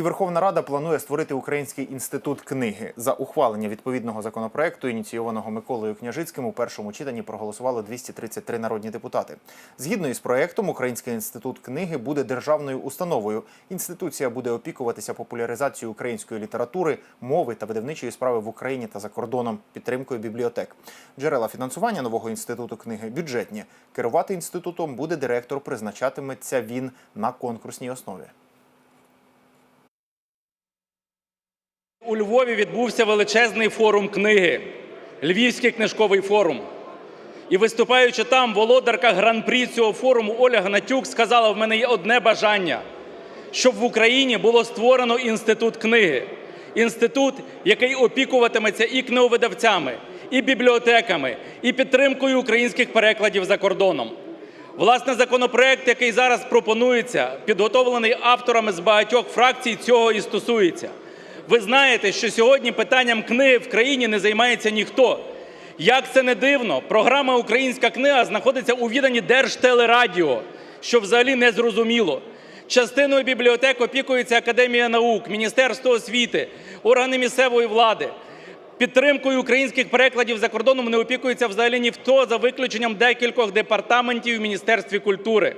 І Верховна Рада планує створити Український інститут книги. За ухвалення відповідного законопроекту, ініційованого Миколою Княжицьким, у першому читанні проголосували 233 народні депутати. Згідно із проектом, Український інститут книги буде державною установою. Інституція буде опікуватися популяризацією української літератури, мови та видавничої справи в Україні та за кордоном, підтримкою бібліотек. Джерела фінансування нового інституту книги бюджетні. Керувати інститутом буде директор, призначатиметься він на конкурсній основі. У Львові відбувся величезний форум книги Львівський книжковий форум. І виступаючи там, володарка гран-прі цього форуму Оля Гнатюк сказала: в мене є одне бажання, щоб в Україні було створено інститут книги. Інститут, який опікуватиметься і книговидавцями, і бібліотеками, і підтримкою українських перекладів за кордоном. Власне, законопроект, який зараз пропонується, підготовлений авторами з багатьох фракцій, цього і стосується. Ви знаєте, що сьогодні питанням книги в країні не займається ніхто. Як це не дивно, програма Українська книга знаходиться у віданні Держтелерадіо, що взагалі не зрозуміло. Частиною бібліотек опікується Академія наук, Міністерство освіти, органи місцевої влади. Підтримкою українських перекладів за кордоном не опікується взагалі ніхто за виключенням декількох департаментів в Міністерстві культури.